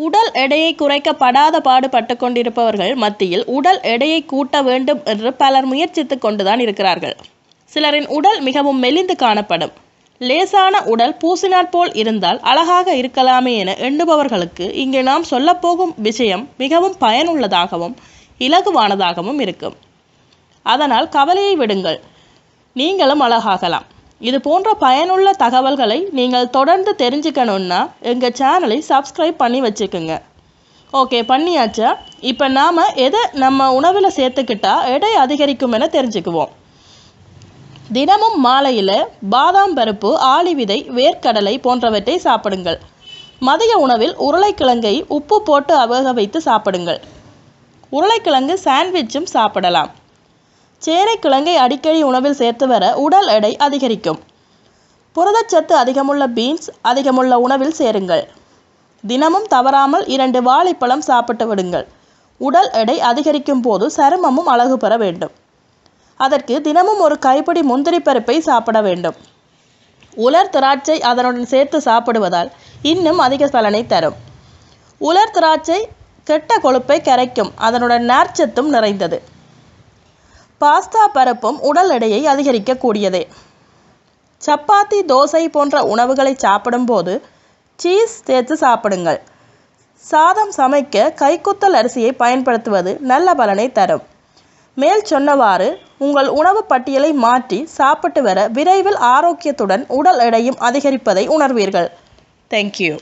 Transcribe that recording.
உடல் எடையை குறைக்கப்படாத பாடுபட்டு கொண்டிருப்பவர்கள் மத்தியில் உடல் எடையை கூட்ட வேண்டும் என்று பலர் முயற்சித்துக் கொண்டுதான் இருக்கிறார்கள். சிலரின் உடல் மிகவும் மெலிந்து காணப்படும். லேசான உடல் பூசினாற் போல் இருந்தால் அழகாக இருக்கலாமே என எண்ணுபவர்களுக்கு இங்கு நாம் சொல்லப்போகும் விஷயம் மிகவும் பயனுள்ளதாகவும் இலகுவானதாகவும் இருக்கும். அதனால் கவலையை விடுங்கள். நீங்களும் அழகாகலாம். இது போன்ற பயனுள்ள தகவல்களை நீங்கள் தொடர்ந்து தெரிஞ்சுக்கணுன்னா எங்கள் சேனலை சப்ஸ்கிரைப் பண்ணி வச்சுக்கோங்க. ஓகே பண்ணியாச்சா? இப்போ நாம் எதை நம்ம உணவில் சேர்த்துக்கிட்டா எடை அதிகரிக்கும் என தெரிஞ்சுக்குவோம். தினமும் மாலையில் பாதாம் பருப்பு ஆளி விதை வேர்க்கடலை போன்றவற்றை சாப்பிடுங்கள். மதிய உணவில் உருளைக்கிழங்கை உப்பு போட்டு வேக வைத்து சாப்பிடுங்கள். உருளைக்கிழங்கு சாண்ட்விச்சும் சாப்பிடலாம். சேனைக்கிழங்கை அடிக்கடி உணவில் சேர்த்து வர உடல் எடை அதிகரிக்கும். புரதச்சத்து அதிகமுள்ள பீன்ஸ் அதிகமுள்ள உணவில் சேருங்கள். தினமும் தவறாமல் இரண்டு வாழைப்பழம் சாப்பிட்டு விடுங்கள். உடல் எடை அதிகரிக்கும் போது சருமமும் அழகு பெற வேண்டும். அதற்கு தினமும் ஒரு கைப்பிடி முந்திரி பருப்பை சாப்பிட வேண்டும். உலர் திராட்சை அதனுடன் சேர்த்து சாப்பிடுவதால் இன்னும் அதிக பலனை தரும். உலர் திராட்சை கெட்ட கொழுப்பை கரைக்கும். அதனுடன் நார்ச்சத்தும் நிறைந்தது. பாஸ்தா பருப்பும் உடல் எடையை அதிகரிக்கக்கூடியதே. சப்பாத்தி தோசை போன்ற உணவுகளை சாப்பிடும்போது சீஸ் சேர்த்து சாப்பிடுங்கள். சாதம் சமைக்க கைக்குத்தல் அரிசியை பயன்படுத்துவது நல்ல பலனை தரும். மேல் சொன்னவாறு உங்கள் உணவு பட்டியலை மாற்றி சாப்பிட்டு வர விரைவில் ஆரோக்கியத்துடன் உடல் எடையும் அதிகரிப்பதை உணர்வீர்கள். தேங்க்யூ